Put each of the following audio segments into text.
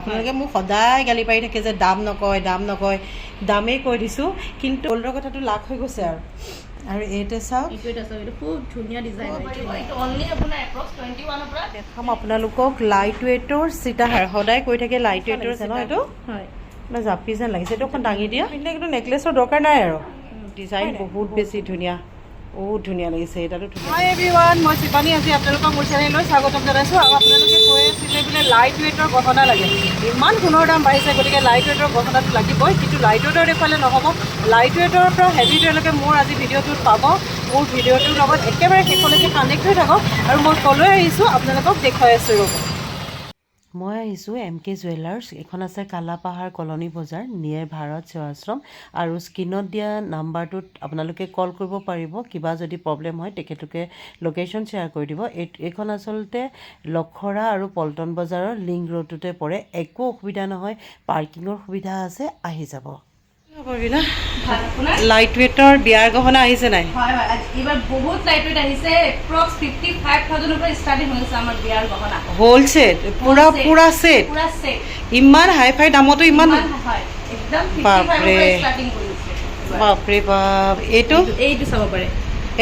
আপোনালোকে মোক সদায় গালি পাৰি থাকে যে দাম নকয় দাম নকয়। দামেই কৈ দিছোঁ কিন্তু গ'ল্ডৰ কথাটো লাখ হৈ গৈছে আৰু। আৰু এইটো চাওক। খুব ধুনীয়া ডিজাইন দেখাম আপোনালোকক লাইট ৱেটৰ চিতাহাৰ সদায় কৈ থাকে লাইট ৱেটৰ আছে ন? এইটো হয়। মানে জাপি যেন লাগিছে। এইটো অকণ দাঙি দিয়া। কিন্তু কিন্তু নেকলেছৰ দৰকাৰ নাই আৰু। ডিজাইন বহুত বেছি ধুনীয়া। বহুত ধুনীয়া লাগিছে এটাতো হাই এভৰিৱান মই শিৱানী আজি আপোনালোকক মোৰ চেনেললৈ স্বাগতম জনাইছোঁ। আৰু আপোনালোকে কৈ আছিলে বোলে লাইট ৱেটৰ গহনা লাগে। ইমান সোণৰ দাম বাঢ়িছে, গতিকে লাইট ৱেটৰ গহনাটো লাগিবই। কিন্তু লাইট ৱেটৰ দেখুৱালে নহ'ব। লাইট ৱেটৰ পৰা হেভি ৱেটলৈকে মোৰ আজি ভিডিঅ'টোত পাব। মোৰ ভিডিঅ'টোৰ লগত একেবাৰে শেষলৈকে কানেক্ট হৈ থাকক। আৰু মই কলৈ আহিছোঁ, আপোনালোকক দেখুৱাই আছোঁ ৰ'ব। মই আহিছোঁ এম কে জুৱেলাৰ্ছ। এইখন আছে কালাপাহাৰ কলনী বজাৰ নিয়েৰ ভাৰত সেৱাশ্ৰম। আৰু স্ক্ৰীণত দিয়া নাম্বাৰটোত আপোনালোকে কল কৰিব পাৰিব, কিবা যদি প্ৰব্লেম হয় তেখেতলোকে লোকেশ্যন শ্বেয়াৰ কৰি দিব। এই, এইখন আচলতে লখৰা আৰু পল্টন বজাৰৰ লিংক ৰোডটোতে পৰে। একো অসুবিধা নহয় পাৰ্কিঙৰ সুবিধা আছে, আহি যাব। ভালো লাইট ৱেটৰ বিয়াৰ গহনা আহিছে নাই? হয় হয় এইবাৰ বহুত লাইট ওয়েট আহিছে। এপ্ৰক্স ফিফটি ফাইভ থাউজেণ্ডৰ পৰা ষ্টাৰ্টিং হৈছে আমাৰ বিয়াৰ গহনা। হ'ল ছেট পুৰা set. সেট পুৰা ছেট ইমান হাই ফাই দামতো ইমান হয় একদম ফিফটি বাপৰে। ফাইভৰ পৰা ষ্টাৰ্টিং কৰিছে বাপৰে বাপ। এইটো এইটো চাব পাৰে।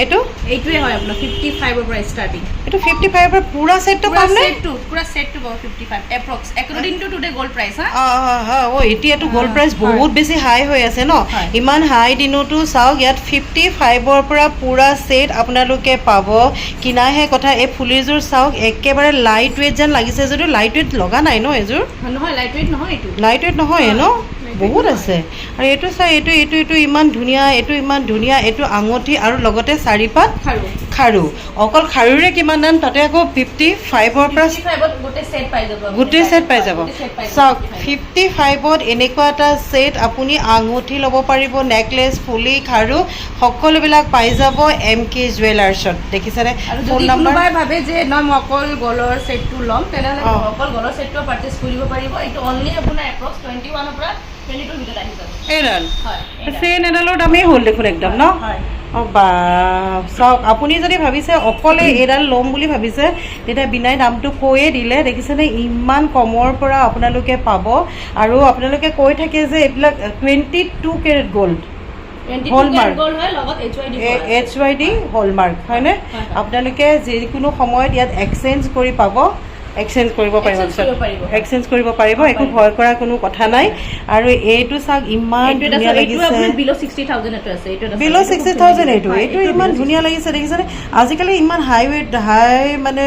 এইটো এইটোৱে হয় আপোনাৰ ফিফটি ফাইভৰ পৰা ষ্টাৰ্টিং এইটো ফিফটি ফাইভৰ পূৰা ছেটটো পুৰা পামনে? ছেটটো পুৰা ছেটটো পাব fifty five approx according to today gold price হা? অঁ অঁ হয় অঁ এতিয়াতো গ'ল্ড প্ৰাইচ বহুত বেছি হাই হৈ আছে ন? ইমান হাই দিনতো চাওক ইয়াত ফিফটি ফাইভৰ পৰা পূৰা ছেট আপোনালোকে পাব। কিনাহে কথা এই ফুলিযোৰ চাওক একেবাৰে লাইট ৱেট যেন লাগিছে যদিও লাইট ৱেট লগা নাই ন এযোৰ নহয় লাইট ৱেট নহয় এইটো। লাইট ৱেট নহয় ন? হয়, বহুত। আছে। আৰু এইটো চাই এইটো এইটো এইটো ইমান ধুনীয়া এইটো ইমান ধুনীয়া এইটো আঙুঠি আৰু লগতে চাৰিপাত খাৰু। অকল খাৰুৰে কিমান দাম তাতে আকৌ ফিফটি ফাইভৰ পৰা গোটেই ছেট পাই যাব চাওক 55 ফিফটি ফাইভত এনেকুৱা এটা ছেট আপুনি আঙুঠি ল'ব পাৰিব নেকলেছ ফুলি খাৰু সকলোবিলাক পাই যাব এম কে জুৱেলাৰ্ছত দেখিছেনে? ফোন নাম্বাৰ ভাবে যে নহয় মই অকল গলৰ ছেটটো ল'ম তেনেহ'লে। অকল গলৰ ছেটটো পাৰ্চেছ কৰিব পাৰিব। এইটো অনলি আপোনাৰ এপ্ৰক্স টুৱেণ্টি ওৱানৰ পৰা এইডাল। চেইন এডালৰ দামেই হ'ল দেখোন একদম ন অঁ বা চাওক আপুনি যদি ভাবিছে অকলে এইডাল ল'ম বুলি ভাবিছে তেতিয়া বিনাই দামটো কৈয়ে দিলে দেখিছেনে ইমান কমৰ পৰা আপোনালোকে পাব আৰু আপোনালোকে কৈ থাকে যে এইবিলাক টুৱেণ্টি টু কেৰেট গ'ল্ড হয় এইচ ৱাই ডি হলমাৰ্ক হয়নে? আপোনালোকে যিকোনো সময়ত ইয়াত এক্সচেঞ্জ কৰি পাব। এক্সচেঞ্জ কৰিব পাৰিব Exchange কৰিব পাৰিব। এক্সচেঞ্জ কৰিব পাৰিব একো ভয় কৰা কোনো কথা নাই। আৰু এইটো চাওক ইমান ধুনীয়া লাগিছে। বিল' ছিক্সটি থাউজেণ্ড এইটো এইটো ইমান ধুনীয়া লাগিছে দেখিছেনে? আজিকালি ইমান হাই ৱেট হাই মানে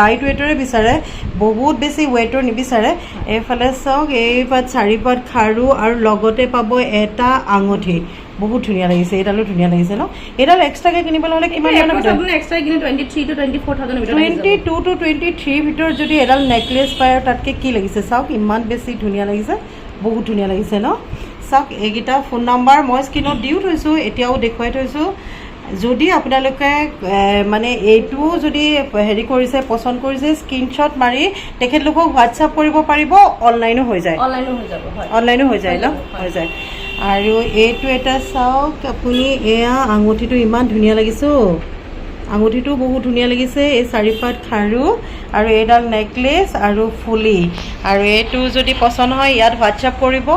লাইট ৱেটৰে বিচাৰে বহুত বেছি ৱেটৰ নিবিচাৰে। এইফালে চাওক এই পাত চাৰি পাত খাৰু আৰু লগতে পাব এটা আঙুঠি। বহুত ধুনীয়া লাগিছে এইডালো ধুনীয়া লাগিছে ন? এইডাল এক্সট্ৰাকৈ কিনিবলৈ হ'লে কিমান মানৰ ভিতৰত আপোনাৰ কিনে 23 to 24 ভিতৰত আহি টুৱেণ্টি। টু টু টুৱেণ্টি থ্ৰীৰ ভিতৰত যদি এডাল নেকলেছ পায় আৰু তাতকৈ কি লাগিছে? চাওক ইমান বেছি ধুনীয়া লাগিছে বহুত ধুনীয়া লাগিছে ন? চাওক এইকেইটা ফোন নাম্বাৰ মই স্ক্ৰীণত দিও থৈছোঁ এতিয়াও দেখুৱাই থৈছোঁ। যদি আপোনালোকে মানে এইটোও যদি হেৰি কৰিছে পচন্দ কৰিছে স্ক্ৰীনশ্বট মাৰি তেখেতলোকক হোৱাটছআপ কৰিব পাৰিব অনলাইনো হৈ যায়। ও হৈ যাব, অনলাইনো হৈ যায় ন। হৈ যায়। আৰু এইটো এটা চাওক আপুনি এয়া আঙুঠিটো ইমান ধুনীয়া লাগিছে। আঙুঠিটো বহুত ধুনীয়া লাগিছে এই চাৰিপাত খাৰু আৰু এইডাল নেকলেছ আৰু ফুলি। আৰু এইটো যদি পচন্দ হয় ইয়াত হোৱাটছআপ কৰিব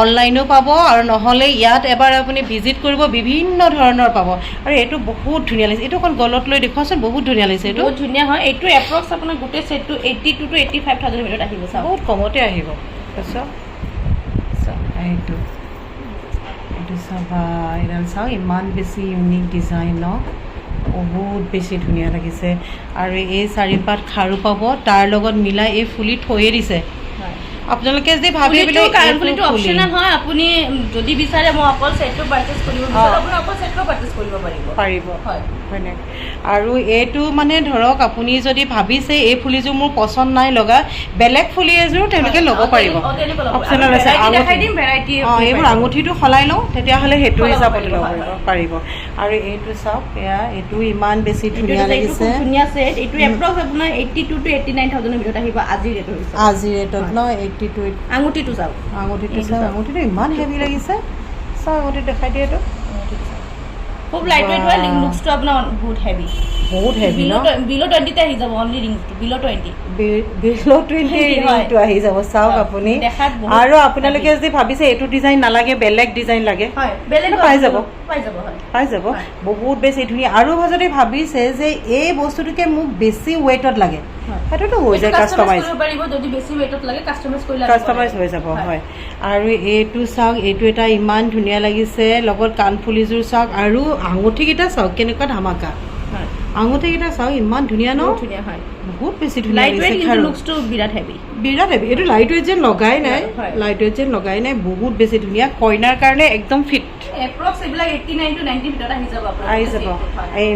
অনলাইনো পাব আৰু নহ'লে ইয়াত এবাৰ আপুনি ভিজিট কৰিব বিভিন্ন ধৰণৰ পাব। আৰু এইটো বহুত ধুনীয়া লাগিছে। এইটো অকণ গলত লৈ দেখুৱাচোন বহুত ধুনীয়া লাগিছে এইটো। বহুত ধুনীয়া হয়। এইটো এপ্ৰক্স আপোনাৰ গোটেই ছেটটো 82 to 85 thousand ৰ ভিতৰত আহিব চাওক। বহুত কমতে আহিব। চাওক। এইটো এইটো চাবা এইডাল চাওক ইমান বেছি ইউনিক ডিজাইন ন। বহুত বেছি ধুনীয়া লাগিছে। আৰু এই চাৰিপাত খাৰু পাব তাৰ লগত মিলাই এই ফুলি থৈয়ে দিছে। আপোনালোকে যদি ভাবে বোলে ফুলিটো ফুলি। হয় আপুনি যদি বিচাৰে মই অকল ছেটটো পাৰ্চেছ কৰিব বিচাৰোঁ আপুনি অকল ছেটটো পাৰ্চেছ কৰিব পাৰিব। পাৰিব। হয়। হয়নে? আৰু এইটো মানে ধৰক আপুনি যদি ভাবিছে এই ফুলিযোৰ মোৰ পচন্দ নাই লগা বেলেগ ফুলি এযোৰ তেওঁলোকে ল'ব পাৰিব। অ, তেনেকুৱা ল'ব। অপচনেল আৰু আছে অঁ এইবোৰ। আঙুঠিটো সলাই লওঁ তেতিয়াহ'লে সেইটো হিচাপত ল'ব পাৰিব। আৰু এইটো চাওক এয়া এইটো ইমান বেছি এইটো ধুনীয়া এইটো লাগিছে। এইটো এপ্ৰক্স আপোনাৰ 82 to 89 thousand ৰ ভিতৰত আহিব আজিৰ ৰেটৰ হিচাপত আজি ৰেটত ন এইটটি টু আঙুঠিটো চাওক। আঙুঠিটো এইটো চাওক। আঙুঠিটো ইমান হেভি লাগিছে। চাওক আঙুঠি দেখাই দিয়ে এইটো। খুব লাইট ওয়েট হয় লুকসটা আপনার গুড হেভি বহুত হেভি ন বিলো টুৱেণ্টিতে আহি যাব অনলি ৰিংটো বিলো টুৱেণ্টি বিলো টুৱেণ্টি হয়। ৰিংটো আহি যাব চাওক আপুনি। আৰু আপোনালোকে যদি ভাবিছে এইটো ডিজাইন নালাগে বেলেগ ডিজাইন লাগে হয় বেলেগ পাই যাব। পাই যাব হয়। পাই যাব। বহুত বেছি ধুনীয়া। আৰু যদি ভাবিছে যে এই বস্তুটোকে মোক বেছি ৱেইটত লাগে। সেইটোতো হৈ যায় কাষ্টমাইজ কৰিব পাৰিব যদি বেছি ৱেইটত লাগে কাষ্টমাইজ হৈ যাব হয়। আৰু এইটো চাওক এইটো এটা ইমান ধুনীয়া লাগিছে। লগত কাণফুলিযোৰ চাওক আৰু আঙুঠিকেইটা চাওক কেনেকুৱা ধামাকা। আঙুঠিকেইটা চাওক ইমান ধুনীয়া ন? ধুনীয়া হয়। বহুত বেছি ধুনীয়া লাইট ৱেইট কিন্তু লুকছটো বিৰাট হেভি বিৰাট হেভি এইটো লাইট ৱেইট যেন লগাই নাই। লাইট ৱেইট যেন লগাই নাই বহুত বেছি ধুনীয়া। কইনাৰ কাৰণে একদম ফিট এপ্ৰক্স এইবিলাক এইটি নাইন টু নাইনটি ভিতৰত আহি যাব আহি যাব।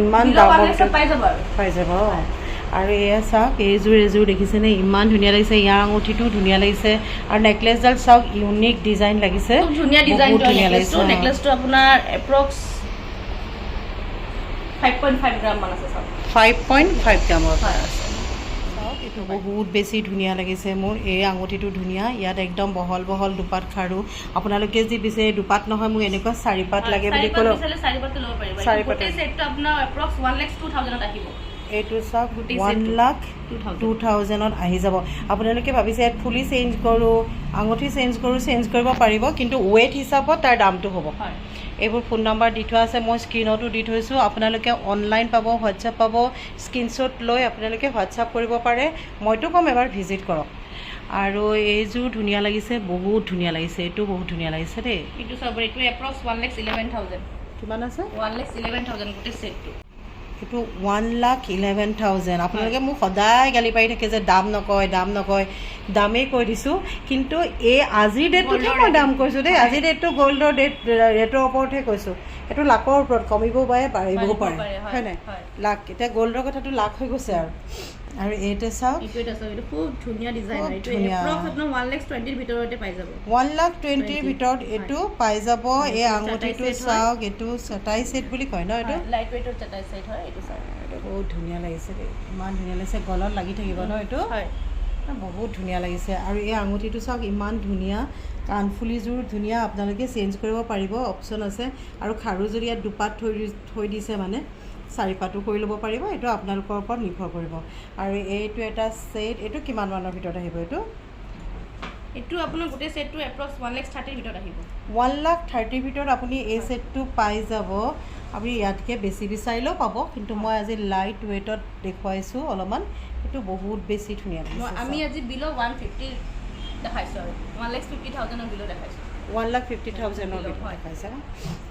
ইমান দামত পাই যাব পাই যাব আৰু এয়া চাওক এইযোৰ এযোৰ দেখিছেনে? ইমান ধুনীয়া লাগিছে। ইয়াৰ আঙুঠিটোও ধুনীয়া লাগিছে। আৰু নেকলেছডাল চাওক ইউনিক ডিজাইন লাগিছে। ধুনীয়া ডিজাইন ধুনীয়া লাগিছে নেকলেছটো আপোনাৰ এপ্ৰক্স ফাইভ পইণ্ট ফাইভ গ্ৰাম মান আছে চাওক ফাইভ পইণ্ট ফাইভ গ্ৰামৰ চাওক এইটো বহুত বেছি ধুনীয়া লাগিছে মোৰ। এই আঙুঠিটো ধুনীয়া। ইয়াত একদম বহল বহল দুপাত খাৰু। আপোনালোকে যি বিচাৰে দুপাত নহয় মোক এনেকুৱা চাৰি পাত লাগে বুলি চাৰি এইটো চাওক ওৱান লাখ টু থাউজেণ্ডত আহি যাব। আপোনালোকে ভাবিছে ইয়াত ফুলি চেঞ্জ কৰোঁ আঙুঠি চেঞ্জ কৰোঁ চেঞ্জ কৰিব পাৰিব কিন্তু ৱেইট হিচাপত তাৰ দামটো হ'ব। হয়। এইবোৰ ফোন নাম্বাৰ দি থোৱা আছে মই স্ক্ৰীণতো দি থৈছোঁ। আপোনালোকে অনলাইন পাব হোৱাটছআপ পাব স্ক্ৰীণশ্বট লৈ আপোনালোকে হোৱাটছআপ কৰিব পাৰে। মইতো ক'ম এবাৰ ভিজিট কৰক। আৰু এইযোৰ ধুনীয়া লাগিছে বহুত ধুনীয়া লাগিছে। এইটো বহুত ধুনীয়া লাগিছে দেই। এইটো চাব এইটো approx one lakhs eleven thousand কিমান আছে? ওৱান লেক্স ইলেভেন থাউজেণ্ড গোটেই ছেটটো এইটো ওৱান লাখ ইলেভেন থাউজেণ্ড আপোনালোকে মোক সদায় গালি পাৰি থাকে যে দাম নকয় দাম নকয়। দামেই কৈ দিছোঁ। কিন্তু এই আজিৰ ডেটটোতহে মই। দাম কৈছোঁ দেই। আজিৰ ডেটটো গ'ল্ডৰ ডেট ৰেটৰ ওপৰতহে কৈছোঁ। এইটো লাখৰ ওপৰত কমিবও পাৰে বাঢ়িবও বাঢ়িবও পাৰে। হয়, নাই। লাখ এতিয়া গ'ল্ডৰ কথাটো লাখ হৈ গৈছে আৰু। আৰু এইটো চাওক। এইটো এটা চাওক এইটো খুব ধুনীয়া ডিজাইন এইটো। এপ্ৰক্স আপোনাৰ ওৱান লেক্স টুৱেণ্টিৰ ভিতৰতে পাই যাব। ওৱান লাখ টুৱেণ্টিৰ 20 ভিতৰত এইটো পাই যাব। এই আঙুঠিটো। চাওক এইটো চটাই ছেট বুলি কয় ন এইটো? লাইট ৱেইটৰ চেটাই ছেট হয় এইটো চাওক। বহুত ধুনীয়া লাগিছে ইমান ধুনীয়া লাগিছে। গলত লাগি থাকিব ন এইটো? হয়। বহুত ধুনীয়া লাগিছে। আৰু এই আঙুঠিটো চাওক ইমান ধুনীয়া। কাণফুলিযোৰ ধুনীয়া। আপোনালোকে চেঞ্জ কৰিব পাৰিব অপশ্যন আছে। আৰু খাৰু যদি ইয়াত দুপাত থৈ থৈ দিছে মানে চাৰিপাতো কৰি ল'ব পাৰিব এইটো আপোনালোকৰ ওপৰত নিৰ্ভৰ কৰিব। আৰু এইটো এটা ছেট এইটো কিমান মানৰ ভিতৰত আহিব এইটো? এইটো আপোনাৰ গোটেই ছেটটো এপ্ৰক্স ওৱান লেক্স থাৰ্টিৰ ভিতৰত আহিব। ওৱান লাখ থাৰ্টিৰ ভিতৰত আপুনি এই ছেটটো পাই যাব। আপুনি ইয়াতকৈ বেছি বিচাৰিলেও পাব কিন্তু মই আজি লাইট ৱেইটত দেখুৱাইছোঁ অলপমান এইটো বহুত বেছি ধুনীয়া আমি আজি বিল' ওৱান ফিফটি দেখাইছোঁ আৰু। ওৱান লেক্স ফিফটি থাউজেণ্ডৰ বিল' দেখাইছোঁ। ওৱান লাখ ফিফটি থাউজেণ্ডৰ দেখাইছে?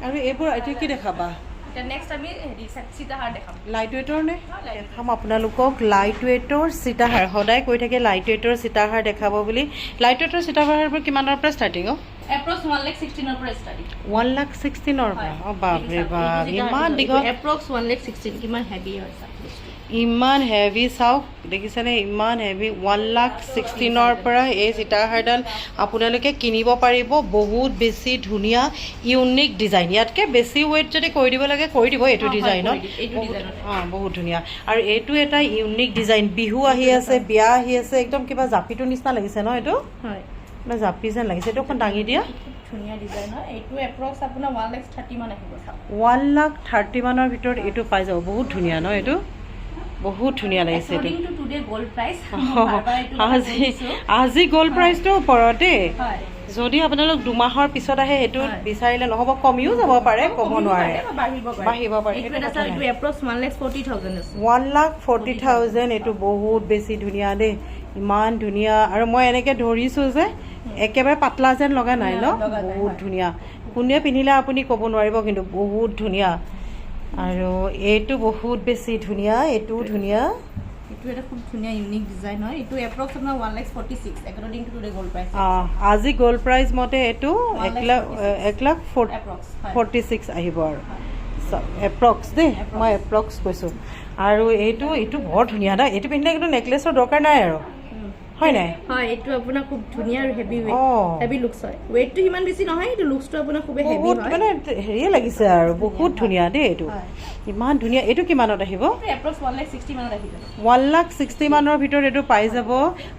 আৰু এইবোৰ এতিয়া কি দেখাবা? লাইট ৱেইটৰ নে? দেখাম আপোনালোকক লাইট ৱেইটৰ সীতাহাৰ। সদায় কৈ থাকে লাইট ৱেইটৰ সীতাহাৰ দেখাব বুলি। লাইট ৱেইটৰ সীতাহাৰবোৰ কিমানৰ পৰা ষ্টাৰ্টিং অ' এপ্ৰক্স ওৱান লেক্স ছিক্সটিনৰ পৰা ষ্টাৰ্টিং ওৱান লাখ ছিক্সটিনৰ পৰা। অঁ বাপৰে বাপ। ইমান দীঘল। এপ্ৰক্স ওৱান লাখ ছিক্সটিন কিমান হেভি হয়। ইমান হেভি চাওক দেখিছেনে? ইমান হেভি। ওৱান লাখ ছিক্সটিনৰ পৰা এই সীতাহাৰডাল আপোনালোকে কিনিব পাৰিব। বহুত বেছি ধুনীয়া ইউনিক ডিজাইন ইয়াতকৈ বেছি ৱেইট যদি কৰি দিব লাগে কৰি দিব এইটো ডিজাইনত। অঁ বহুত ধুনীয়া। আৰু এইটো এটা ইউনিক ডিজাইন বিহু আহি আছে বিয়া আহি আছে একদম কিবা জাপিটোৰ নিচিনা লাগিছে ন এইটো? হয়। কিবা জাপি যেন লাগিছে। এইটো অকণ দাঙি দিয়া। ধুনীয়া ডিজাইন হয়। এইটো এপ্ৰক্স আপোনাৰ ওৱান লেক্স থাৰ্টি মান আহিব ওৱান লাখ থাৰ্টি মানৰ ভিতৰত এইটো পাই যাব। বহুত ধুনীয়া ন এইটো? বহুত ধুনীয়া লাগিছে আজি। আজি গ'ল্ড প্ৰাইচটোৰ ওপৰত দেই। যদি আপোনালোক দুমাহৰ পিছত আহে সেইটো। বিচাৰিলে নহ'ব কমিও যাব পাৰে ক'ব নোৱাৰে। বাঢ়িব পাৰে। ওৱান লাখ ফৰ্টি থাউজেণ্ড এইটো বহুত বেছি ধুনীয়া দেই। ইমান ধুনীয়া। আৰু মই এনেকৈ ধৰিছোঁ যে একেবাৰে পাতলা যেন লগা নাই ন? বহুত। ধুনীয়া। কোনে পিন্ধিলে আপুনি ক'ব নোৱাৰিব কিন্তু বহুত ধুনীয়া। আৰু এইটো বহুত বেছি ধুনীয়া এইটোও ধুনীয়া। এইটো এটা খুব ধুনীয়া ইউনিক ডিজাইন হয়। এইটো এপ্ৰক্স আপোনাৰ one lakhs forty six according to today gold price আহ, আজি গ'ল্ড প্ৰাইচ মতে এইটো এক লাখ এক লাখ ফৰ্টি ছিক্স আহিব আৰু। এপ্ৰক্স দেই মই এপ্ৰক্স কৈছোঁ। আৰু এইটো এইটো বৰ ধুনীয়া দা এইটো পিন্ধিলে কিন্তু নেকলেছৰ দৰকাৰ নাই আৰু। হয় নাই? হয় এইটো আপোনাৰ খুব ধুনীয়া আৰু হেভি ৱেইট অঁ। হেভি লুকছ হয়। ৱেইটটো সিমান বেছি নহয় এইটো লুকছটো আপোনাৰ খুবেই হেভি হয়। মানে হেৰিয়ে লাগিছে আৰু বহুত ধুনীয়া দেই এইটো। ইমান ধুনীয়া এইটো কিমানত আহিব? ওৱান লাখ ছিক্সটি মানৰ ভিতৰত এইটো পাই যাব।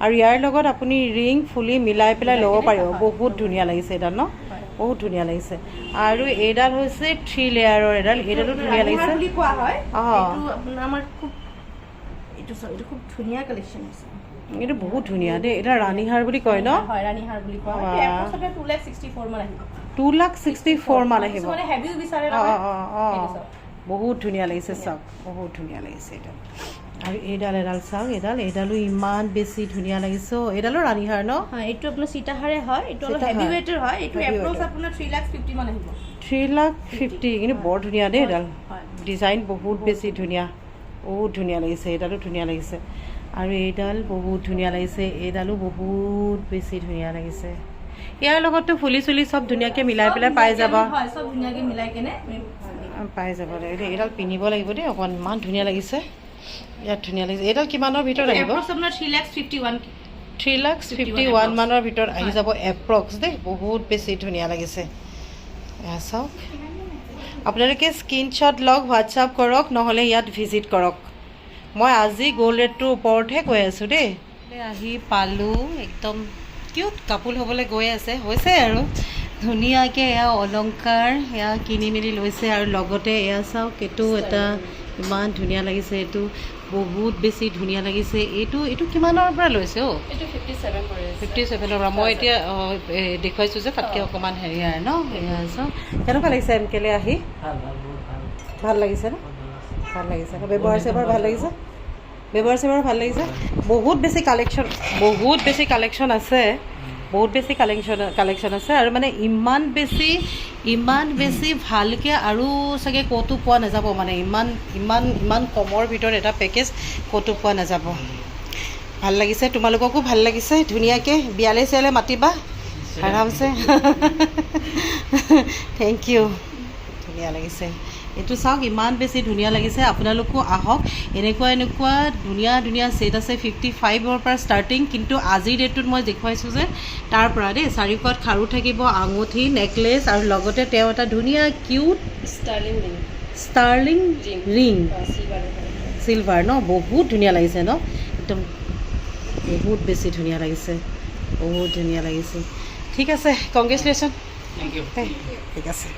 আৰু ইয়াৰ লগত আপুনি ৰিং ফুলি মিলাই পেলাই ল'ব পাৰিব। বহুত ধুনীয়া লাগিছে এইডাল ন? বহুত ধুনীয়া লাগিছে। আৰু এইডাল হৈছে থ্ৰী লেয়াৰৰ এডাল। এইডালো ধুনীয়া লাগিছে। বুলি কোৱা হয়। অ। আপোনাৰ আমাৰ খুব এইটো খুব ধুনীয়া কালেকশ্যন হৈছে। এইটো বহুত ধুনীয়া দেই। এটা ৰাণীহাৰ বুলি কয় ন? হয় ৰাণীহাৰ বুলি। এইটো approximately two lakh sixty four মান আহিব। টু লাখ ছিক্সটি ফ'ৰ মান আহিব। হেভিও বিচাৰে অঁ অঁ অঁ বহুত ধুনীয়া লাগিছে চাওক। বহুত ধুনীয়া লাগিছে এইডাল। আৰু এইডাল এডাল চাওক এইডাল। এইডালো ইমান বেছি ধুনীয়া লাগিছে। এইডালো ৰাণীহাৰ ন? হয় এইটো আপোনাৰ চিতাহাৰে হয়। এইটো অলপ। হেভি ৱেইটৰ হয়। এইটো এপ্ৰক্স। আপোনাৰ থ্ৰী লাখ ফিফটি মান আহিব। থ্ৰী লাখ ফিফটি কিন্তু বৰ ধুনীয়া দেই এইডাল। ডিজাইন বহুত বেছি ধুনীয়া। বহুত ধুনীয়া লাগিছে। এইডালো ধুনীয়া লাগিছে। আৰু এইডাল বহুত ধুনীয়া লাগিছে। এইডালো বহুত বেছি ধুনীয়া লাগিছে। ইয়াৰ লগততো ফুলি চুলি চব ধুনীয়াকৈ মিলাই পেলাই পাই যাবা। পাই যাব এইডাল পিন্ধিব লাগিব দেই। অকণমান ইমান ধুনীয়া লাগিছে। ইয়াত ধুনীয়া লাগিছে। এইডাল কিমানৰ ভিতৰত আহিব? থ্ৰী লাখ ফিফটি ওৱান মানৰ ভিতৰত আহি যাব এপ্ৰক্স দেই। বহুত বেছি ধুনীয়া লাগিছে। চাওক। আপোনালোকে স্ক্ৰীনশ্বট লওক হোৱাটছআপ কৰক নহ'লে ইয়াত ভিজিট কৰক। মই আজি গ'ল্ড ৰেটটোৰ ওপৰতহে কৈ আছোঁ দেই। আহি পালোঁ একদম কিউট কাপোৰ হ'বলৈ গৈ আছে হৈছে আৰু। ধুনীয়াকৈ এয়া অলংকাৰ এয়া কিনি মেলি লৈছে আৰু লগতে এয়া চাওক এইটো এটা ইমান ধুনীয়া লাগিছে এইটো বহুত বেছি ধুনীয়া লাগিছে। এইটো এইটো কিমানৰ পৰা লৈছে অ' এইটো ফিফটি ছেভেন ফিফটি ছেভেনৰ পৰা। মই এতিয়া দেখুৱাইছোঁ যে তাতকৈ অকণমান হেৰি আৰু ন? এয়া চাওক। কেনেকুৱা লাগিছে এম কেলে আহি ভাল লাগিছে ন? ভালো লাগিছে। ব্যৱহাৰ চেৱহাৰ ভালো লাগিছে? ব্যৱহাৰ চেৱহাৰ ভালো লাগিছে? বহুত বেছি কালেকশ্যন বহুত বেছি কালেকশ্যন আছে। বহুত বেছি কালেকশ্যন কালেকশ্যন আছে আৰু মানে ইমান বেছি ইমান বেছি ভালকৈ আৰু চাগে ক'তো পোৱা নাযাব মানে। ইমান ইমান ইমান কমৰ ভিতৰত এটা পেকেজ ক'তো পোৱা নাযাব। ভালো লাগিছে, তোমালোককো ভালো লাগিছে। ধুনীয়াকৈ বিয়ালে চিয়ালে মাতিবা। আৰামছে। থেংক ইউ ধুনীয়া লাগিছে। এইটো চাওক ইমান বেছি ধুনীয়া লাগিছে। আপোনালোকো আহক। এনেকুৱা এনেকুৱা ধুনীয়া ধুনীয়া ছেট আছে। ফিফটি ফাইভৰ পৰা ষ্টাৰ্টিং কিন্তু আজিৰ ডেটটোত মই দেখুৱাইছোঁ যে তাৰ পৰা দেই চাৰিওকাত খাৰু থাকিব আঙুঠি নেকলেছ আৰু লগতে তেওঁ এটা ধুনীয়া cute sterling ring sterling ring silver ন? বহুত ধুনীয়া লাগিছে ন? একদম বহুত বেছি ধুনীয়া লাগিছে। বহুত ধুনীয়া লাগিছে। ঠিক আছে কংগ্ৰেচুলেশ্যন. ঠিক আছে।